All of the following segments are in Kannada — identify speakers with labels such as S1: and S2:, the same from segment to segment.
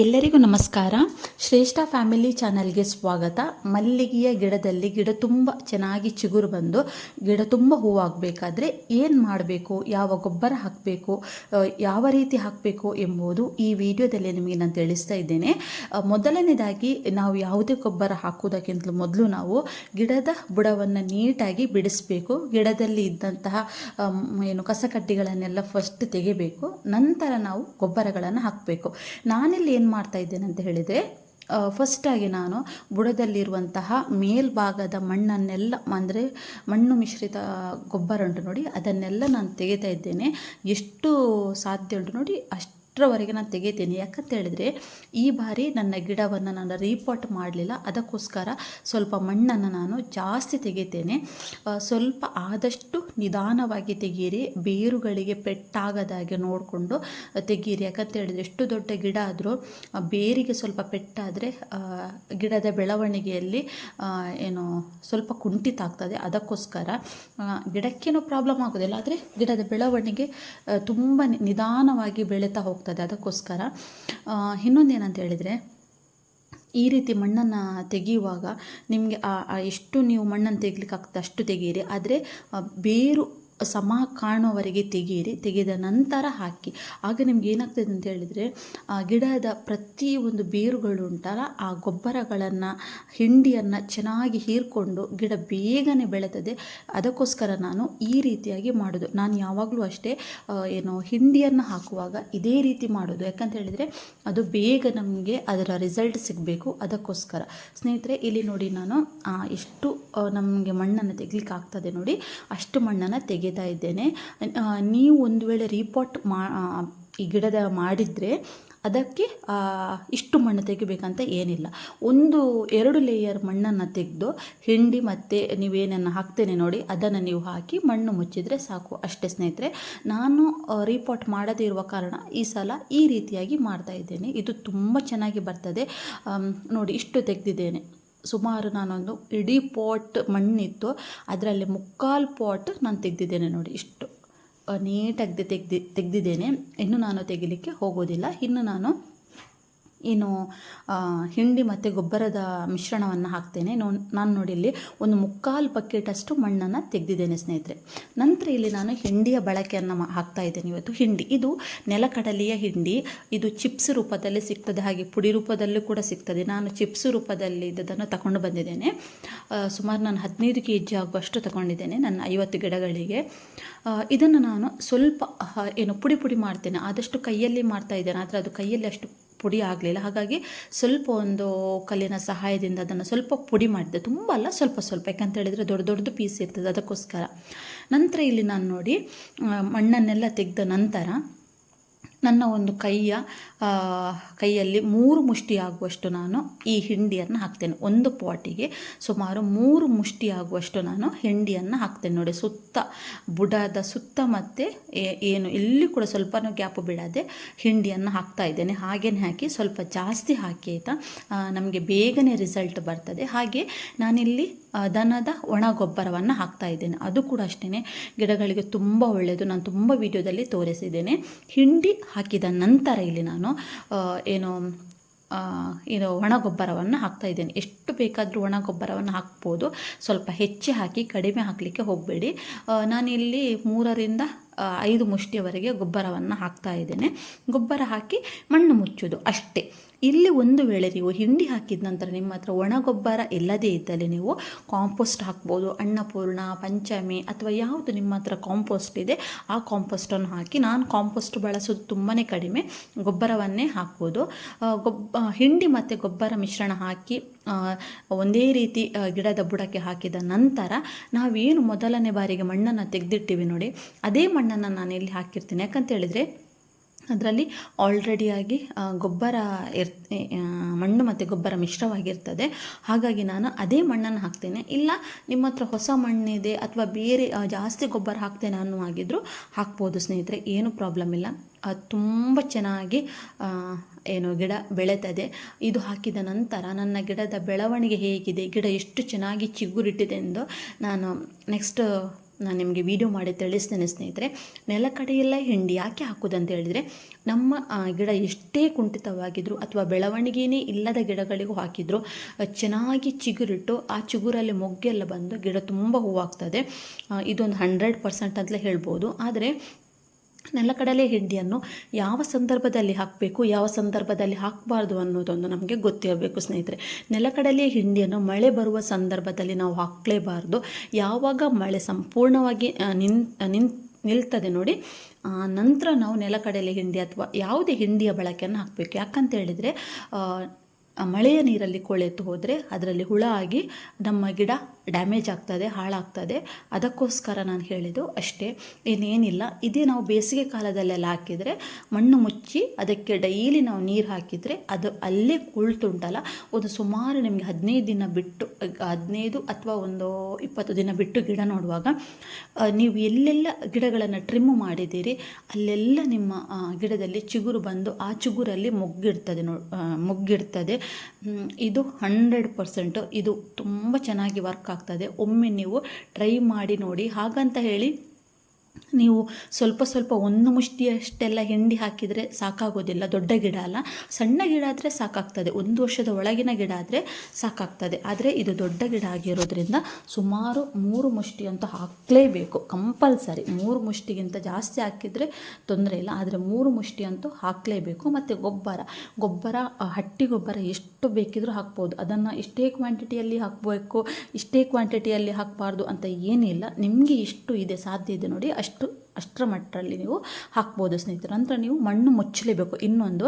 S1: ಎಲ್ಲರಿಗೂ ನಮಸ್ಕಾರ. ಶ್ರೇಷ್ಠ ಫ್ಯಾಮಿಲಿ ಚಾನಲ್ಗೆ ಸ್ವಾಗತ. ಮಲ್ಲಿಗೆಯ ಗಿಡದಲ್ಲಿ ಗಿಡ ತುಂಬ ಚೆನ್ನಾಗಿ ಚಿಗುರು ಬಂದು ಗಿಡ ತುಂಬ ಹೂವಾಗಬೇಕಾದ್ರೆ ಏನು ಮಾಡಬೇಕು, ಯಾವ ಗೊಬ್ಬರ ಹಾಕಬೇಕು ಯಾವ ರೀತಿ ಹಾಕಬೇಕು ಎಂಬುದು ಈ ವಿಡಿಯೋದಲ್ಲಿ ನಿಮಗೆ ನಾನು ತಿಳಿಸ್ತಾ ಇದ್ದೇನೆ. ಮೊದಲನೇದಾಗಿ ನಾವು ಯಾವುದೇ ಗೊಬ್ಬರ ಹಾಕುವುದಕ್ಕಿಂತಲೂ ಮೊದಲು ನಾವು ಗಿಡದ ಬುಡವನ್ನು ನೀಟಾಗಿ ಬಿಡಿಸಬೇಕು. ಗಿಡದಲ್ಲಿ ಇದ್ದಂತಹ ಏನು ಕಸಕಡ್ಡಿಗಳನ್ನೆಲ್ಲ ಫಸ್ಟ್ ತೆಗಿಬೇಕು. ನಂತರ ನಾವು ಗೊಬ್ಬರಗಳನ್ನು ಹಾಕಬೇಕು. ನಾನಿಲ್ಲಿ ಏನು ಮಾಡ್ತಾ ಇದ್ದೇನೆ ಅಂತ ಹೇಳಿದರೆ ಫಸ್ಟಾಗಿ ನಾನು ಬುಡದಲ್ಲಿರುವಂತಹ ಮೇಲ್ಭಾಗದ ಮಣ್ಣನ್ನೆಲ್ಲ, ಅಂದರೆ ಮಣ್ಣು ಮಿಶ್ರಿತ ಗೊಬ್ಬರ ಉಂಟು ನೋಡಿ, ಅದನ್ನೆಲ್ಲ ನಾನು ತೆಗಿತಾ ಇದ್ದೇನೆ. ಎಷ್ಟು ಸಾಧ್ಯ ಉಂಟು ನೋಡಿ ಅಷ್ಟರವರೆಗೆ ನಾನು ತೆಗಿತೇನೆ. ಯಾಕಂತ ಹೇಳಿದ್ರೆ, ಈ ಬಾರಿ ನನ್ನ ಗಿಡವನ್ನು ನಾನು ರೀಪಾಟ್ ಮಾಡಲಿಲ್ಲ. ಅದಕ್ಕೋಸ್ಕರ ಸ್ವಲ್ಪ ಮಣ್ಣನ್ನು ನಾನು ಜಾಸ್ತಿ ತೆಗಿತೇನೆ. ಸ್ವಲ್ಪ ಆದಷ್ಟು ನಿಧಾನವಾಗಿ ತೆಗೀರಿ. ಬೇರುಗಳಿಗೆ ಪೆಟ್ಟಾಗದಾಗೆ ನೋಡಿಕೊಂಡು ತೆಗೀರಿ. ಯಾಕಂತ ಹೇಳಿದ್ರೆ, ಎಷ್ಟು ದೊಡ್ಡ ಗಿಡ ಆದರೂ ಬೇರಿಗೆ ಸ್ವಲ್ಪ ಪೆಟ್ಟಾದರೆ ಗಿಡದ ಬೆಳವಣಿಗೆಯಲ್ಲಿ ಏನು, ಸ್ವಲ್ಪ ಕುಂಠಿತ ಆಗ್ತದೆ. ಅದಕ್ಕೋಸ್ಕರ ಗಿಡಕ್ಕೇನೂ ಪ್ರಾಬ್ಲಮ್ ಆಗೋದಿಲ್ಲ. ಆದರೆ ಗಿಡದ ಬೆಳವಣಿಗೆ ತುಂಬ ನಿಧಾನವಾಗಿ ಬೆಳೀತಾ ಹೋಗ್ತದೆ. ಅದಕ್ಕೋಸ್ಕರ ಆ, ಇನ್ನೊಂದೇನಂತ ಹೇಳಿದರೆ ಈ ರೀತಿ ಮಣ್ಣನ್ನು ತೆಗೆಯುವಾಗ ನಿಮಗೆ ಎಷ್ಟು ನೀವು ಮಣ್ಣನ್ನು ತೆಗಿಲಿಕ್ಕೆ ಆಗ್ತದೆ ಅಷ್ಟು ತೆಗೀರಿ ಆದರೆ ಬೇರು ಸಮ ಕಾಣುವವರೆಗೆ ತೆಗೆಯಿರಿ, ತೆಗೆದ ನಂತರ ಹಾಕಿ. ಆಗ ನಿಮ್ಗೆ ಏನಾಗ್ತದೆ ಅಂತ ಹೇಳಿದರೆ, ಆ ಗಿಡದ ಒಂದು ಬೇರುಗಳು ಉಂಟಲ್ಲ, ಆ ಗೊಬ್ಬರಗಳನ್ನು, ಹಿಂಡಿಯನ್ನು ಚೆನ್ನಾಗಿ ಹೀರ್ಕೊಂಡು ಗಿಡ ಬೇಗನೆ ಬೆಳೆತದೆ. ಅದಕ್ಕೋಸ್ಕರ ನಾನು ಈ ರೀತಿಯಾಗಿ ಮಾಡೋದು. ನಾನು ಯಾವಾಗಲೂ ಅಷ್ಟೇ ಏನು, ಹಿಂಡಿಯನ್ನು ಹಾಕುವಾಗ ಇದೇ ರೀತಿ ಮಾಡೋದು. ಯಾಕಂತ ಹೇಳಿದರೆ, ಅದು ಬೇಗ ನಮಗೆ ಅದರ ರಿಸಲ್ಟ್ ಸಿಗಬೇಕು. ಅದಕ್ಕೋಸ್ಕರ. ಸ್ನೇಹಿತರೆ, ಇಲ್ಲಿ ನೋಡಿ ನಾನು ಎಷ್ಟು ನಮಗೆ ಮಣ್ಣನ್ನು ತೆಗಿಲಿಕ್ಕೆ ಆಗ್ತದೆ ನೋಡಿ. ಅಷ್ಟು ಮಣ್ಣನ್ನು ತೆಗಿತಾ ಇದ್ದೇನೆ. ನೀವು ಒಂದು ವೇಳೆ ರೀಪಾಟ್ ಮಾ ಈ ಗಿಡದ ಮಾಡಿದರೆ ಅದಕ್ಕೆ ಇಷ್ಟು ಮಣ್ಣು ತೆಗಿಬೇಕಂತ ಏನಿಲ್ಲ. ಒಂದು, ಎರಡು ಲೇಯರ್ ಮಣ್ಣನ್ನು ತೆಗೆದು ಹಿಂಡಿ ಮತ್ತು ನೀವೇನನ್ನು ಹಾಕ್ತೇನೆ ನೋಡಿ, ಅದನ್ನು ನೀವು ಹಾಕಿ ಮಣ್ಣು ಮುಚ್ಚಿದರೆ ಸಾಕು. ಅಷ್ಟೇ ಸ್ನೇಹಿತರೆ, ನಾನು ರೀಪಾಟ್ ಮಾಡದೇ ಇರುವ ಕಾರಣ ಈ ಸಲ ಈ ರೀತಿಯಾಗಿ ಮಾಡ್ತಾ ಇದ್ದೇನೆ. ಇದು ತುಂಬ ಚೆನ್ನಾಗಿ ಬರ್ತದೆ. ನೋಡಿ, ಇಷ್ಟು ತೆಗೆದಿದ್ದೇನೆ. ಸುಮಾರು ನಾನೊಂದು ಇಡೀ ಪಾಟ್ ಮಣ್ಣಿತ್ತು. ಅದರಲ್ಲಿ ಮುಕ್ಕಾಲು ಪಾಟ್ ನಾನು ತೆಗೆದಿದ್ದೇನೆ ನೋಡಿ, ಇಷ್ಟು. ನೀಟಾಗಿ ತೆಗ್ದು, ತೆಗೆದಿದ್ದೇನೆ. ಇನ್ನು ನಾನು ತೆಗಿಲಿಕ್ಕೆ ಹೋಗೋದಿಲ್ಲ. ಇನ್ನು ನಾನು ಏನು ಹಿಂಡಿ ಮತ್ತು ಗೊಬ್ಬರದ ಮಿಶ್ರಣವನ್ನು ಹಾಕ್ತೇನೆ. ನೋ, ನಾನು ನೋಡಿ ಇಲ್ಲಿ ಒಂದು ಮುಕ್ಕಾಲು ಬಕೆಟಷ್ಟು ಮಣ್ಣನ್ನು ತೆಗೆದಿದ್ದೇನೆ ಸ್ನೇಹಿತರೆ. ನಂತರ ಇಲ್ಲಿ ನಾನು ಹಿಂಡಿಯ ಬಳಕೆಯನ್ನು ಹಾಕ್ತಾ ಇದ್ದೇನೆ ಇವತ್ತು. ಹಿಂಡಿ, ಇದು ನೆಲಕಡಲೆಯ ಹಿಂಡಿ. ಇದು ಚಿಪ್ಸ್ ರೂಪದಲ್ಲಿ ಸಿಗ್ತದೆ, ಹಾಗೆ ಪುಡಿ ರೂಪದಲ್ಲೂ ಕೂಡ ಸಿಗ್ತದೆ. ನಾನು ಚಿಪ್ಸ್ ರೂಪದಲ್ಲಿ ಇದ್ದದನ್ನು ತಗೊಂಡು ಬಂದಿದ್ದೇನೆ. ಸುಮಾರು ನಾನು ಹದಿನೈದು ಕೆ ಜಿ ಆಗುವಷ್ಟು ತಗೊಂಡಿದ್ದೇನೆ ನನ್ನ ಐವತ್ತು ಗಿಡಗಳಿಗೆ. ಇದನ್ನು ನಾನು ಸ್ವಲ್ಪ ಏನು ಪುಡಿ ಪುಡಿ ಮಾಡ್ತೇನೆ. ಆದಷ್ಟು ಕೈಯಲ್ಲಿ ಮಾಡ್ತಾ ಇದ್ದೇನೆ, ಆದರೆ ಅದು ಕೈಯಲ್ಲಿ ಅಷ್ಟು ಪುಡಿ ಆಗಲಿಲ್ಲ. ಹಾಗಾಗಿ ಸ್ವಲ್ಪ ಒಂದು ಕಲ್ಲಿನ ಸಹಾಯದಿಂದ ಅದನ್ನು ಸ್ವಲ್ಪ ಪುಡಿ ಮಾಡಿದೆ. ತುಂಬ ಅಲ್ಲ, ಸ್ವಲ್ಪ ಸ್ವಲ್ಪ. ಯಾಕಂತ ಹೇಳಿದರೆ ದೊಡ್ಡ ದೊಡ್ಡದು ಪೀಸ್ ಇರ್ತದೆ ಅದಕ್ಕೋಸ್ಕರ. ನಂತರ ಇಲ್ಲಿ ನಾನು ನೋಡಿ ಮಣ್ಣನ್ನೆಲ್ಲ ತೆಗೆದ ನಂತರ ನನ್ನ ಒಂದು ಕೈಯ ಕೈಯಲ್ಲಿ ಮೂರು ಮುಷ್ಟಿಯಾಗುವಷ್ಟು ನಾನು ಈ ಹಿಂಡಿಯನ್ನು ಹಾಕ್ತೇನೆ. ಒಂದು ಪಾಟಿಗೆ ಸುಮಾರು ಮೂರು ಮುಷ್ಟಿ ಆಗುವಷ್ಟು ನಾನು ಹಿಂಡಿಯನ್ನು ಹಾಕ್ತೇನೆ. ನೋಡಿ, ಸುತ್ತ ಬುಡದ ಸುತ್ತ ಮತ್ತು ಏನು ಎಲ್ಲಿ ಕೂಡ ಸ್ವಲ್ಪನೂ ಗ್ಯಾಪ್ ಬಿಡದೆ ಹಿಂಡಿಯನ್ನು ಹಾಕ್ತಾ ಇದ್ದೇನೆ. ಹಾಗೇನೆ ಹಾಕಿ ಸ್ವಲ್ಪ ಜಾಸ್ತಿ ಹಾಕಿ ಆಯಿತಾ ನಮಗೆ ಬೇಗನೆ ರಿಸಲ್ಟ್ ಬರ್ತದೆ. ಹಾಗೆ ನಾನಿಲ್ಲಿ ದನದ ಒಣ ಗೊಬ್ಬರವನ್ನು ಹಾಕ್ತಾ ಇದ್ದೇನೆ. ಅದು ಕೂಡ ಅಷ್ಟೇ ಗಿಡಗಳಿಗೆ ತುಂಬ ಒಳ್ಳೆಯದು ನಾನು ತುಂಬ ವಿಡಿಯೋದಲ್ಲಿ ತೋರಿಸಿದ್ದೇನೆ. ಹಿಂಡಿ ಹಾಕಿದ ನಂತರ ಇಲ್ಲಿ ನಾನು ಏನು ಏನು ಒಣ ಗೊಬ್ಬರವನ್ನು ಹಾಕ್ತಾ ಇದ್ದೇನೆ. ಎಷ್ಟು ಬೇಕಾದರೂ ಒಣ ಗೊಬ್ಬರವನ್ನು ಹಾಕ್ಬೋದು. ಸ್ವಲ್ಪ ಹೆಚ್ಚಿ ಹಾಕಿ, ಕಡಿಮೆ ಹಾಕಲಿಕ್ಕೆ ಹೋಗಬೇಡಿ. ನಾನಿಲ್ಲಿ ಮೂರರಿಂದ ಐದು ಮುಷ್ಟಿಯವರೆಗೆ ಗೊಬ್ಬರವನ್ನು ಹಾಕ್ತಾ ಇದ್ದೇನೆ. ಗೊಬ್ಬರ ಹಾಕಿ ಮಣ್ಣು ಮುಚ್ಚೋದು ಅಷ್ಟೇ. ಇಲ್ಲಿ ಒಂದು ವೇಳೆ ನೀವು ಹಿಂಡಿ ಹಾಕಿದ ನಂತರ ನಿಮ್ಮ ಹತ್ರ ಒಣ ಗೊಬ್ಬರ ಇಲ್ಲದೇ ಇದ್ದಲ್ಲಿ ನೀವು ಕಾಂಪೋಸ್ಟ್ ಹಾಕ್ಬೋದು, ಅನ್ನಪೂರ್ಣ, ಪಂಚಮಿ ಅಥವಾ ಯಾವುದು ನಿಮ್ಮ ಹತ್ರ ಕಾಂಪೋಸ್ಟ್ ಇದೆ, ಆ ಕಾಂಪೋಸ್ಟನ್ನು ಹಾಕಿ ನಾನು ಕಾಂಪೋಸ್ಟ್ ಬಳಸೋದು ತುಂಬಾ ಕಡಿಮೆ, ಗೊಬ್ಬರವನ್ನೇ ಹಾಕ್ಬೋದು. ಗೊಬ್ಬ ಹಿಂಡಿ ಮತ್ತು ಗೊಬ್ಬರ ಮಿಶ್ರಣ ಹಾಕಿ ಒಂದೇ ರೀತಿ ಗಿಡದ ಬುಡಕ್ಕೆ ಹಾಕಿದ ನಂತರ ನಾವೇನು ಮೊದಲನೇ ಬಾರಿಗೆ ಮಣ್ಣನ್ನು ತೆಗೆದಿಟ್ಟಿವಿ ನೋಡಿ, ಅದೇ ಮಣ್ಣನ್ನು ನಾನು ಇಲ್ಲಿ ಹಾಕಿರ್ತೀನಿ. ಯಾಕಂತ ಹೇಳಿದರೆ ಅದರಲ್ಲಿ ಆಲ್ರೆಡಿಯಾಗಿ ಗೊಬ್ಬರ ಇರ್ ಮಣ್ಣು ಮತ್ತು ಗೊಬ್ಬರ ಮಿಶ್ರವಾಗಿರ್ತದೆ. ಹಾಗಾಗಿ ನಾನು ಅದೇ ಮಣ್ಣನ್ನು ಹಾಕ್ತೇನೆ. ಇಲ್ಲ, ನಿಮ್ಮ ಹತ್ರ ಹೊಸ ಮಣ್ಣಿದೆ ಅಥವಾ ಬೇರೆ ಜಾಸ್ತಿ ಗೊಬ್ಬರ ಹಾಕ್ತೇನೆ ಅನ್ನುವಾಗಿದ್ದರೂ ಹಾಕ್ಬೋದು ಸ್ನೇಹಿತರೆ, ಏನು ಪ್ರಾಬ್ಲಮ್ ಇಲ್ಲ. ತುಂಬ ಚೆನ್ನಾಗಿ ಏನು ಗಿಡ ಬೆಳೆತದೆ. ಇದು ಹಾಕಿದ ನಂತರ ನನ್ನ ಗಿಡದ ಬೆಳವಣಿಗೆ ಹೇಗಿದೆ, ಗಿಡ ಎಷ್ಟು ಚೆನ್ನಾಗಿ ಚಿಗುರಿಟ್ಟಿದೆ ಎಂದು ನಾನು ನೆಕ್ಸ್ಟ್ ನಾನು ನಿಮಗೆ ವಿಡಿಯೋ ಮಾಡಿ ತಿಳಿಸ್ತೇನೆ ಸ್ನೇಹಿತರೆ ನೆಲಕಡೆಯೆಲ್ಲ ಹಿಂಡಿ ಯಾಕೆ ಹಾಕೋದಂತ ಹೇಳಿದರೆ, ನಮ್ಮ ಗಿಡ ಎಷ್ಟೇ ಕುಂಠಿತವಾಗಿದ್ದರೂ ಅಥವಾ ಬೆಳವಣಿಗೆಯೇ ಇಲ್ಲದ ಗಿಡಗಳಿಗೂ ಹಾಕಿದ್ರು ಚೆನ್ನಾಗಿ ಚಿಗುರಿಟ್ಟು ಆ ಚಿಗುರಲ್ಲಿ ಮೊಗ್ಗೆಲ್ಲ ಬಂದು ಗಿಡ ತುಂಬ ಹೂವಾಗ್ತದೆ. ಇದೊಂದು ಹಂಡ್ರೆಡ್ ಪರ್ಸೆಂಟ್ ಅಂತಲೇ ಹೇಳ್ಬೋದು. ಆದರೆ ನೆಲಕಡಲೆ ಹಿಂಡಿಯನ್ನು ಯಾವ ಸಂದರ್ಭದಲ್ಲಿ ಹಾಕಬೇಕು, ಯಾವ ಸಂದರ್ಭದಲ್ಲಿ ಹಾಕಬಾರ್ದು ಅನ್ನೋದೊಂದು ನಮಗೆ ಗೊತ್ತಿರಬೇಕು ಸ್ನೇಹಿತರೆ. ನೆಲಕಡಲೆ ಹಿಂಡಿಯನ್ನು ಮಳೆ ಬರುವ ಸಂದರ್ಭದಲ್ಲಿ ನಾವು ಹಾಕಲೇಬಾರ್ದು. ಯಾವಾಗ ಮಳೆ ಸಂಪೂರ್ಣವಾಗಿ ನಿನ್ ನಿನ್, ನಿಲ್ತದೆ ನೋಡಿ ನಂತರ ನಾವು ನೆಲಕಡಲೆ ಹಿಂಡಿ ಅಥವಾ ಯಾವುದೇ ಹಿಂಡಿಯ ಬಳಕೆಯನ್ನು ಹಾಕಬೇಕು. ಯಾಕಂತ ಹೇಳಿದರೆ ಮಳೆಯ ನೀರಲ್ಲಿ ಕೊಳೆತು ಹೋದರೆ ಅದರಲ್ಲಿ ಹುಳ ಆಗಿ ನಮ್ಮ ಗಿಡ ಡ್ಯಾಮೇಜ್ ಆಗ್ತದೆ, ಹಾಳಾಗ್ತದೆ. ಅದಕ್ಕೋಸ್ಕರ ನಾನು ಹೇಳಿದ್ದು ಅಷ್ಟೇ. ಇನ್ನೇನಿಲ್ಲ. ಇದೇ ನಾವು ಬೇಸಿಗೆ ಕಾಲದಲ್ಲೆಲ್ಲ ಹಾಕಿದರೆ ಮಣ್ಣು ಮುಚ್ಚಿ ಅದಕ್ಕೆ ಡೈಲಿ ನಾವು ನೀರು ಹಾಕಿದರೆ ಅದು ಅಲ್ಲೇ ಕುಳ್ತುಂಟಲ್ಲ. ಒಂದು ಸುಮಾರು ನಿಮಗೆ ಹದಿನೈದು ದಿನ ಬಿಟ್ಟು, ಹದಿನೈದು ಅಥವಾ ಒಂದು ಇಪ್ಪತ್ತು ದಿನ ಬಿಟ್ಟು ಗಿಡ ನೋಡುವಾಗ ನೀವು ಎಲ್ಲೆಲ್ಲ ಗಿಡಗಳನ್ನು ಟ್ರಿಮ್ ಮಾಡಿದ್ದೀರಿ, ಅಲ್ಲೆಲ್ಲ ನಿಮ್ಮ ಗಿಡದಲ್ಲಿ ಚಿಗುರು ಬಂದು ಆ ಚಿಗುರಲ್ಲಿ ಮೊಗ್ಗಿಡ್ತದೆ ನೋ ಮೊಗ್ಗಿಡ್ತದೆ. ಇದು ಹಂಡ್ರೆಡ್ ಪರ್ಸೆಂಟು. ಇದು ತುಂಬ ಚೆನ್ನಾಗಿ ವರ್ಕ್ ಆಗ್ತದೆ. ಒಮ್ಮೆ ನೀವು ಟ್ರೈ ಮಾಡಿ ನೋಡಿ. ಹಾಗಂತ ಹೇಳಿ ನೀವು ಸ್ವಲ್ಪ ಸ್ವಲ್ಪ ಒಂದು ಮುಷ್ಟಿಯಷ್ಟೆಲ್ಲ ಹಿಂಡಿ ಹಾಕಿದರೆ ಸಾಕಾಗೋದಿಲ್ಲ. ದೊಡ್ಡ ಗಿಡ ಅಲ್ಲ. ಸಣ್ಣ ಗಿಡ ಆದರೆ ಸಾಕಾಗ್ತದೆ. ಒಂದು ವರ್ಷದ ಒಳಗಿನ ಗಿಡ ಆದರೆ ಸಾಕಾಗ್ತದೆ. ಆದರೆ ಇದು ದೊಡ್ಡ ಗಿಡ ಆಗಿರೋದ್ರಿಂದ ಸುಮಾರು ಮೂರು ಮುಷ್ಟಿ ಅಂತ ಹಾಕಲೇಬೇಕು. ಕಂಪಲ್ಸರಿ. ಮೂರು ಮುಷ್ಟಿಗಿಂತ ಜಾಸ್ತಿ ಹಾಕಿದರೆ ತೊಂದರೆ ಇಲ್ಲ. ಆದರೆ ಮೂರು ಮುಷ್ಟಿ ಅಂತೂ ಹಾಕಲೇಬೇಕು. ಮತ್ತು ಗೊಬ್ಬರ. ಗೊಬ್ಬರ ಹಟ್ಟಿ ಗೊಬ್ಬರ ಎಷ್ಟು ಬೇಕಿದ್ರೂ ಹಾಕ್ಬೋದು. ಅದನ್ನು ಇಷ್ಟೇ ಕ್ವಾಂಟಿಟಿಯಲ್ಲಿ ಹಾಕಬೇಕು, ಇಷ್ಟೇ ಕ್ವಾಂಟಿಟಿಯಲ್ಲಿ ಹಾಕಬಾರ್ದು ಅಂತ ಏನಿಲ್ಲ. ನಿಮಗೆ ಎಷ್ಟು ಇದೆ, ಸಾಧ್ಯ ಇದೆ ನೋಡಿ. ಅಷ್ಟು ಅಷ್ಟರ ಮಟ್ಟರಲ್ಲಿ ನೀವು ಹಾಕ್ಬೋದು ಸ್ನೇಹಿತರೆ. ನಂತರ ನೀವು ಮಣ್ಣು ಮುಚ್ಚಲೇಬೇಕು. ಇನ್ನೊಂದು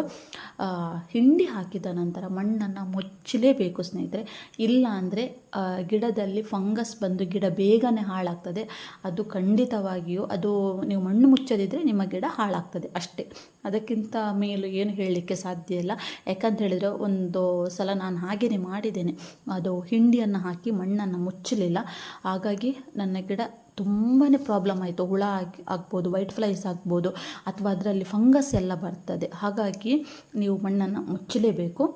S1: ಹಿಂಡಿ ಹಾಕಿದ ನಂತರ ಮಣ್ಣನ್ನು ಮುಚ್ಚಲೇಬೇಕು ಸ್ನೇಹಿತರೆ. ಇಲ್ಲ ಅಂದರೆ ಗಿಡದಲ್ಲಿ ಫಂಗಸ್ ಬಂದು ಗಿಡ ಬೇಗನೆ ಹಾಳಾಗ್ತದೆ. ಅದು ಖಂಡಿತವಾಗಿಯೂ, ಅದು ನೀವು ಮಣ್ಣು ಮುಚ್ಚದಿದ್ದರೆ ನಿಮ್ಮ ಗಿಡ ಹಾಳಾಗ್ತದೆ ಅಷ್ಟೇ. ಅದಕ್ಕಿಂತ ಮೇಲೂ ಏನು ಹೇಳಲಿಕ್ಕೆ ಸಾಧ್ಯ ಇಲ್ಲ. ಯಾಕಂತ ಹೇಳಿದರೆ, ಒಂದು ಸಲ ನಾನು ಹಾಗೆಯೇ ಮಾಡಿದ್ದೇನೆ. ಅದು ಹಿಂಡಿಯನ್ನು ಹಾಕಿ ಮಣ್ಣನ್ನು ಮುಚ್ಚಲಿಲ್ಲ. ಹಾಗಾಗಿ ನನ್ನ ಗಿಡ ತುಂಬಾ ಪ್ರಾಬ್ಲಮ್ ಆಯಿತು. ಹುಳ ಆಗಿ, ಆಗ್ಬೋದು ವೈಟ್ ಫ್ಲೈಸ್ ಆಗ್ಬೋದು, ಅಥವಾ ಅದರಲ್ಲಿ ಫಂಗಸ್ ಎಲ್ಲ ಬರ್ತದೆ. ಹಾಗಾಗಿ ನೀವು ಮಣ್ಣನ್ನು ಮುಚ್ಚಲೇಬೇಕು.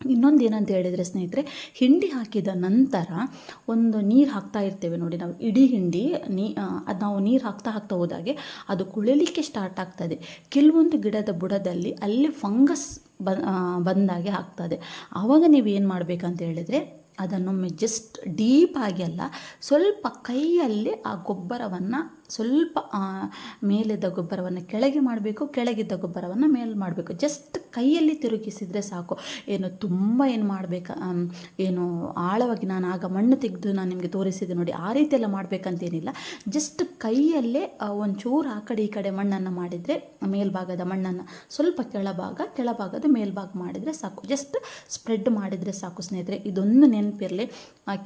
S1: ಇನ್ನೊಂದು ಏನಂತ ಹೇಳಿದರೆ ಸ್ನೇಹಿತರೆ, ಹಿಂಡಿ ಹಾಕಿದ ನಂತರ ಒಂದು ನೀರು ಹಾಕ್ತಾ ಇರ್ತೇವೆ ನೋಡಿ ನಾವು. ಇಡೀ ಹಿಂಡಿ ನೀ ಅದು ನಾವು ನೀರು ಹಾಕ್ತಾ ಹಾಕ್ತಾ ಹೋದಾಗೆ ಅದು ಕುಳಿಲಿಕ್ಕೆ ಸ್ಟಾರ್ಟ್ ಆಗ್ತದೆ. ಕೆಲವೊಂದು ಗಿಡದ ಬುಡದಲ್ಲಿ ಅಲ್ಲಿ ಫಂಗಸ್ ಬಂದಾಗೆ ಆಗ್ತದೆ. ಆವಾಗ ನೀವು ಏನು ಮಾಡಬೇಕಂತ ಹೇಳಿದರೆ ಅದನ್ನೊಮ್ಮೆ ಜಸ್ಟ್ ಡೀಪಾಗಿ ಅಲ್ಲ ಸ್ವಲ್ಪ ಕೈಯಲ್ಲಿ ಆ ಗೊಬ್ಬರವನ್ನು ಸ್ವಲ್ಪ ಮೇಲಿದ್ದ ಗೊಬ್ಬರವನ್ನು ಕೆಳಗೆ ಮಾಡಬೇಕು, ಕೆಳಗಿದ್ದ ಗೊಬ್ಬರವನ್ನು ಮೇಲೆ ಮಾಡಬೇಕು. ಜಸ್ಟ್ ಕೈಯಲ್ಲಿ ತಿರುಗಿಸಿದರೆ ಸಾಕು. ಏನು ತುಂಬ ಏನು ಮಾಡಬೇಕು ಏನು ಆಳವಾಗಿ ನಾನು ಆಗ ಮಣ್ಣು ತೆಗೆದು ನಾನು ನಿಮಗೆ ತೋರಿಸಿದೆ ನೋಡಿ, ಆ ರೀತಿ ಎಲ್ಲ ಮಾಡಬೇಕಂತೇನಿಲ್ಲ. ಜಸ್ಟ್ ಕೈಯಲ್ಲೇ ಒಂಚೂರು ಆ ಕಡೆ ಈ ಕಡೆ ಮಣ್ಣನ್ನು ಮಾಡಿದರೆ, ಮೇಲ್ಭಾಗದ ಮಣ್ಣನ್ನು ಸ್ವಲ್ಪ ಕೆಳಭಾಗ, ಕೆಳಭಾಗದ ಮೇಲ್ಭಾಗ ಮಾಡಿದರೆ ಸಾಕು. ಜಸ್ಟ್ ಸ್ಪ್ರೆಡ್ ಮಾಡಿದರೆ ಸಾಕು ಸ್ನೇಹಿತರೆ. ಇದೊಂದು ನೆನಪಿರಲಿ.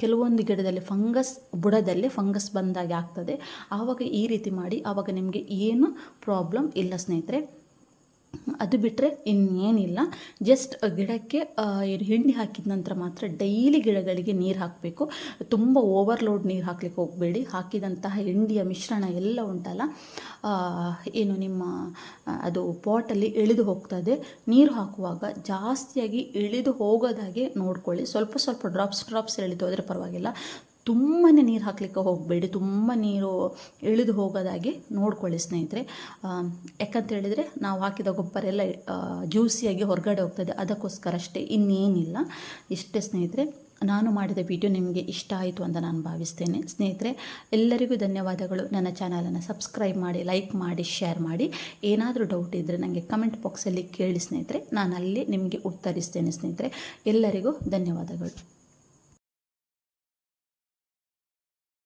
S1: ಕೆಲವೊಂದು ಗಿಡದಲ್ಲಿ ಫಂಗಸ್, ಬುಡದಲ್ಲಿ ಫಂಗಸ್ ಬಂದಾಗೆ ಆಗ್ತದೆ. ಆವಾಗ ಈ ರೀತಿ ಮಾಡಿ ಆವಾಗ ನಿಮಗೆ ಏನು ಪ್ರಾಬ್ಲಮ್ ಇಲ್ಲ ಸ್ನೇಹಿತರೆ. ಅದು ಬಿಟ್ಟರೆ ಇನ್ನೇನಿಲ್ಲ. ಜಸ್ಟ್ ಗಿಡಕ್ಕೆ ಹಿಂಡಿ ಹಾಕಿದ ನಂತರ ಮಾತ್ರ ಡೈಲಿ ಗಿಡಗಳಿಗೆ ನೀರು ಹಾಕಬೇಕು. ತುಂಬ ಓವರ್ಲೋಡ್ ನೀರು ಹಾಕ್ಲಿಕ್ಕೆ ಹೋಗಬೇಡಿ. ಹಾಕಿದಂತಹ ಹಿಂಡಿಯ ಮಿಶ್ರಣ ಎಲ್ಲ ಉಂಟಲ್ಲ. ಏನು ನಿಮ್ಮ, ಅದು ಪಾಟಲ್ಲಿ ಇಳಿದು ಹೋಗ್ತದೆ ನೀರು ಹಾಕುವಾಗ ಜಾಸ್ತಿಯಾಗಿ ಇಳಿದು ಹೋಗೋದಾಗೆ ನೋಡ್ಕೊಳ್ಳಿ. ಸ್ವಲ್ಪ ಸ್ವಲ್ಪ ಡ್ರಾಪ್ಸ್ ಡ್ರಾಪ್ಸ್ ಇಳಿದು ಹೋದರೆ ಪರವಾಗಿಲ್ಲ. ತುಂಬಾ ನೀರು ಹಾಕಲಿಕ್ಕೆ ಹೋಗಬೇಡಿ, ತುಂಬ ನೀರು ಇಳಿದು ಹೋಗೋದಾಗಿ ನೋಡ್ಕೊಳ್ಳಿ ಸ್ನೇಹಿತರೆ. ಯಾಕಂತ ಹೇಳಿದರೆ ನಾವು ಹಾಕಿದ ಗೊಬ್ಬರ ಎಲ್ಲ ಜ್ಯೂಸಿಯಾಗಿ ಹೊರಗಡೆ ಹೋಗ್ತದೆ. ಅದಕ್ಕೋಸ್ಕರ ಅಷ್ಟೇ, ಇನ್ನೇನಿಲ್ಲ. ಇಷ್ಟೇ ಸ್ನೇಹಿತರೆ, ನಾನು ಮಾಡಿದ ವಿಡಿಯೋ ನಿಮಗೆ ಇಷ್ಟ ಆಯಿತು ಅಂತ ನಾನು ಭಾವಿಸ್ತೇನೆ. ಸ್ನೇಹಿತರೆ, ಎಲ್ಲರಿಗೂ ಧನ್ಯವಾದಗಳು. ನನ್ನ ಚಾನಲನ್ನು ಸಬ್ಸ್ಕ್ರೈಬ್ ಮಾಡಿ ಲೈಕ್ ಮಾಡಿ ಶೇರ್ ಮಾಡಿ. ಏನಾದರೂ ಡೌಟ್ ಇದ್ದರೆ ನನಗೆ ಕಮೆಂಟ್ ಬಾಕ್ಸಲ್ಲಿ ಕೇಳಿ ಸ್ನೇಹಿತರೆ. ನಾನು ಅಲ್ಲಿ ನಿಮಗೆ ಉತ್ತರಿಸ್ತೇನೆ ಸ್ನೇಹಿತರೆ. ಎಲ್ಲರಿಗೂ ಧನ್ಯವಾದಗಳು.